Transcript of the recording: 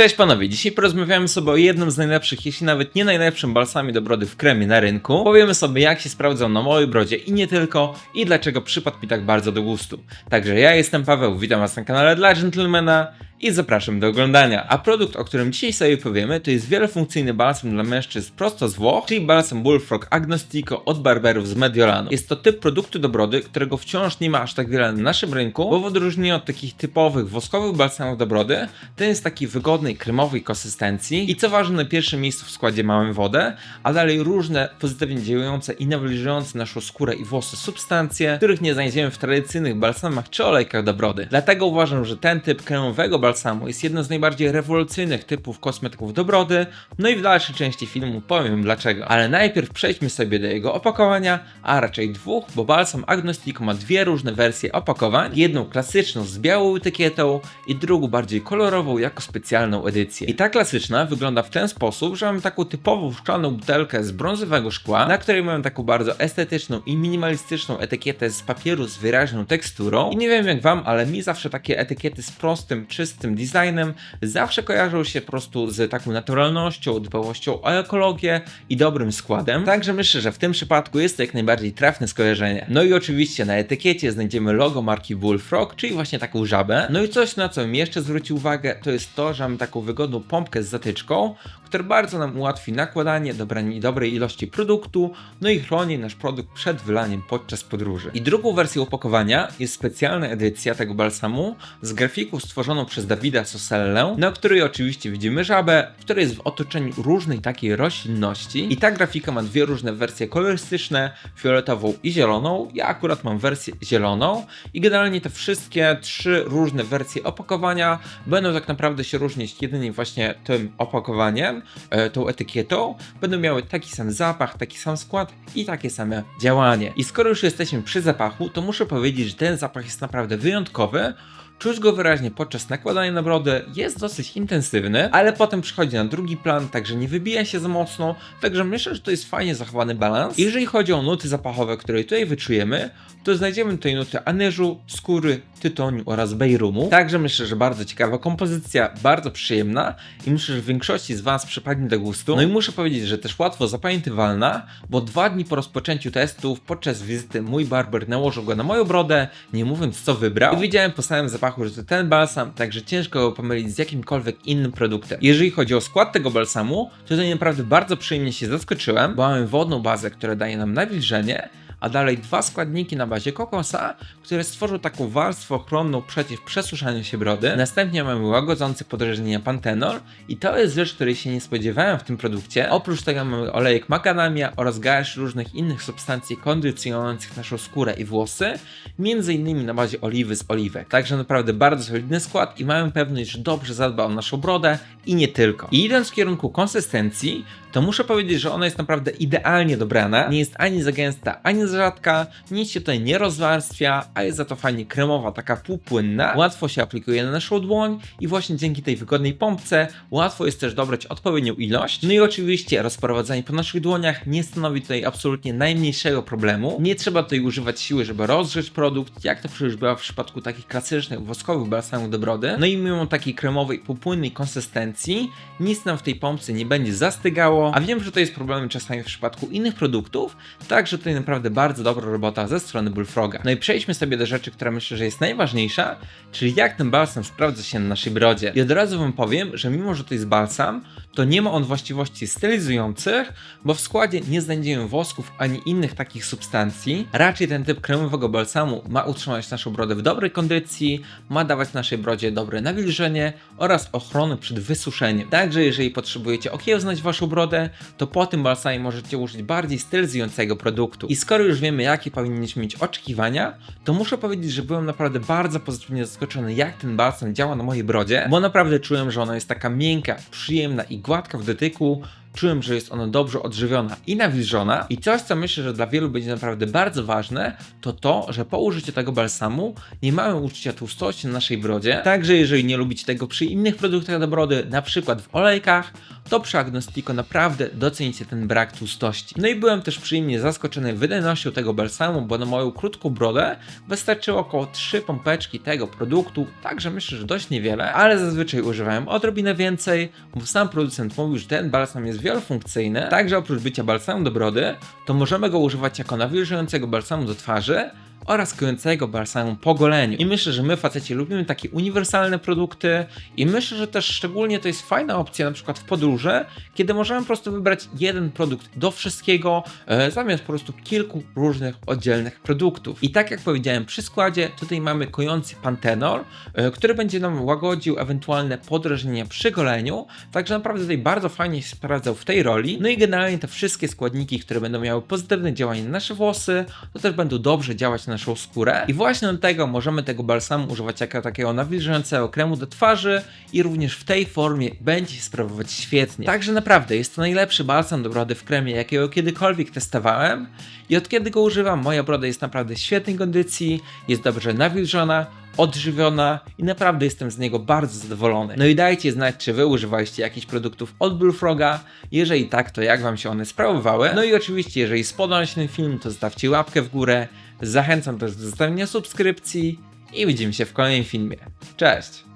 Cześć panowie, dzisiaj porozmawiamy sobie o jednym z najlepszych, jeśli nawet nie najlepszym balsamie do brody w kremie na rynku. Powiemy sobie jak się sprawdzał na mojej brodzie i nie tylko i dlaczego przypadł mi tak bardzo do gustu. Także ja jestem Paweł, witam was na kanale dla Gentlemana i zapraszam do oglądania. A produkt, o którym dzisiaj sobie powiemy, to jest wielofunkcyjny balsam dla mężczyzn prosto z Włoch, czyli balsam Bullfrog Agnostico od barberów z Mediolanu. Jest to typ produktu do brody, którego wciąż nie ma aż tak wiele na naszym rynku, bo w odróżnieniu od takich typowych woskowych balsamów do brody, ten jest taki wygodnej, kremowej konsystencji i co ważne, na pierwszym miejscu w składzie mamy wodę, a dalej różne pozytywnie działające i nawilżające naszą skórę i włosy substancje, których nie znajdziemy w tradycyjnych balsamach czy olejkach do brody. Dlatego uważam, że ten typ kremowego balsamu jest jednym z najbardziej rewolucyjnych typów kosmetyków do brody, no i w dalszej części filmu powiem dlaczego. Ale najpierw przejdźmy sobie do jego opakowania, a raczej dwóch, bo balsam Agnostico ma dwie różne wersje opakowań. Jedną klasyczną z białą etykietą i drugą bardziej kolorową jako specjalną edycję. I ta klasyczna wygląda w ten sposób, że mamy taką typową szklaną butelkę z brązowego szkła, na której mamy taką bardzo estetyczną i minimalistyczną etykietę z papieru z wyraźną teksturą. I nie wiem jak wam, ale mi zawsze takie etykiety z prostym, czystym designem zawsze kojarzą się po prostu z taką naturalnością, dbałością o ekologię i dobrym składem. Także myślę, że w tym przypadku jest to jak najbardziej trafne skojarzenie. No i oczywiście na etykiecie znajdziemy logo marki Bullfrog, czyli właśnie taką żabę. No i coś na co mi jeszcze zwrócił uwagę, to jest to, że mamy taką wygodną pompkę z zatyczką, która bardzo nam ułatwi nakładanie dobranie dobrej ilości produktu, no i chroni nasz produkt przed wylaniem podczas podróży. I drugą wersją opakowania jest specjalna edycja tego balsamu z grafiką stworzoną przez Dawida Sosellę, na której oczywiście widzimy żabę, która jest w otoczeniu różnej takiej roślinności. I ta grafika ma dwie różne wersje kolorystyczne, fioletową i zieloną. Ja akurat mam wersję zieloną i generalnie te wszystkie trzy różne wersje opakowania będą tak naprawdę się różnić jedynie właśnie tym opakowaniem, e, tą etykietą. Będą miały taki sam zapach, taki sam skład i takie same działanie. I skoro już jesteśmy przy zapachu, to muszę powiedzieć, że ten zapach jest naprawdę wyjątkowy. Czuć go wyraźnie podczas nakładania na brodę, jest dosyć intensywny, ale potem przychodzi na drugi plan, także nie wybija się za mocno, także myślę, że to jest fajnie zachowany balans. Jeżeli chodzi o nuty zapachowe, które tutaj wyczujemy, to znajdziemy tutaj nuty anyżu, skóry, tytoniu oraz bejrumu. Także myślę, że bardzo ciekawa kompozycja, bardzo przyjemna i myślę, że większości z Was przypadnie do gustu. No i muszę powiedzieć, że też łatwo zapamiętywalna, bo dwa dni po rozpoczęciu testów, podczas wizyty mój barber nałożył go na moją brodę, nie mówiąc co wybrał. I widziałem po samym zapachu, że to ten balsam, także ciężko go pomylić z jakimkolwiek innym produktem. Jeżeli chodzi o skład tego balsamu, to tutaj naprawdę bardzo przyjemnie się zaskoczyłem, bo mamy wodną bazę, która daje nam nawilżenie, a dalej dwa składniki na bazie kokosa, które stworzą taką warstwę ochronną przeciw przesuszaniu się brody. Następnie mamy łagodzący podrażnienia pantenol i to jest rzecz, której się nie spodziewałem w tym produkcie. Oprócz tego mamy olejek makadamia oraz garść różnych innych substancji kondycjonujących naszą skórę i włosy, między innymi na bazie oliwy z oliwek. Także naprawdę bardzo solidny skład i mamy pewność, że dobrze zadba o naszą brodę i nie tylko. I idąc w kierunku konsystencji, to muszę powiedzieć, że ona jest naprawdę idealnie dobrana. Nie jest ani za gęsta, ani rzadka, nic się tutaj nie rozwarstwia, a jest za to fajnie kremowa, taka półpłynna. Łatwo się aplikuje na naszą dłoń i właśnie dzięki tej wygodnej pompce łatwo jest też dobrać odpowiednią ilość. No i oczywiście rozprowadzanie po naszych dłoniach nie stanowi tutaj absolutnie najmniejszego problemu. Nie trzeba tutaj używać siły, żeby rozgrzeć produkt, jak to przecież bywa w przypadku takich klasycznych woskowych balsamów do brody. No i mimo takiej kremowej, półpłynnej konsystencji, nic nam w tej pompce nie będzie zastygało, a wiem, że to jest problem czasami w przypadku innych produktów, także tutaj naprawdę bardzo dobra robota ze strony Bullfroga. No i przejdźmy sobie do rzeczy, która myślę, że jest najważniejsza, czyli jak ten balsam sprawdza się na naszej brodzie. I od razu wam powiem, że mimo, że to jest balsam, to nie ma on właściwości stylizujących, bo w składzie nie znajdziemy wosków ani innych takich substancji. Raczej ten typ kremowego balsamu ma utrzymać naszą brodę w dobrej kondycji, ma dawać naszej brodzie dobre nawilżenie oraz ochronę przed wysuszeniem. Także jeżeli potrzebujecie okiełznać waszą brodę, to po tym balsamie możecie użyć bardziej stylizującego produktu. I skoro już wiemy, jakie powinniśmy mieć oczekiwania, to muszę powiedzieć, że byłem naprawdę bardzo pozytywnie zaskoczony, jak ten balsam działa na mojej brodzie, bo naprawdę czułem, że ona jest taka miękka, przyjemna i gładka w dotyku, czułem, że jest ona dobrze odżywiona i nawilżona. I coś, co myślę, że dla wielu będzie naprawdę bardzo ważne, to to, że po użyciu tego balsamu nie mamy uczucia tłustości na naszej brodzie. Także jeżeli nie lubicie tego przy innych produktach do brody, na przykład w olejkach, to przy Agnostico naprawdę docenicie ten brak tłustości. No i byłem też przyjemnie zaskoczony wydajnością tego balsamu, bo na moją krótką brodę wystarczyło około 3 pompeczki tego produktu, także myślę, że dość niewiele, ale zazwyczaj używałem odrobinę więcej, bo sam producent mówił, że ten balsam jest wielofunkcyjny, także oprócz bycia balsamem do brody, to możemy go używać jako nawilżającego balsamu do twarzy, oraz kojącego balsamu po goleniu. I myślę, że my faceci lubimy takie uniwersalne produkty i myślę, że też szczególnie to jest fajna opcja na przykład w podróży, kiedy możemy po prostu wybrać jeden produkt do wszystkiego, e, zamiast po prostu kilku różnych oddzielnych produktów. I tak jak powiedziałem przy składzie, tutaj mamy kojący pantenol, e, który będzie nam łagodził ewentualne podrażnienia przy goleniu, także naprawdę tutaj bardzo fajnie się sprawdzał w tej roli. No i generalnie te wszystkie składniki, które będą miały pozytywne działanie na nasze włosy, to też będą dobrze działać naszą skórę. I właśnie do tego możemy tego balsamu używać jako takiego nawilżającego kremu do twarzy i również w tej formie będzie sprawować świetnie. Także naprawdę jest to najlepszy balsam do brody w kremie, jakiego kiedykolwiek testowałem i od kiedy go używam, moja broda jest naprawdę w świetnej kondycji, jest dobrze nawilżona, odżywiona i naprawdę jestem z niego bardzo zadowolony. No i dajcie znać, czy wy używaliście jakichś produktów od Bullfroga, jeżeli tak, to jak wam się one sprawowały. No i oczywiście, jeżeli spodobał się ten film, to zostawcie łapkę w górę, zachęcam też do zostawienia subskrypcji i widzimy się w kolejnym filmie. Cześć!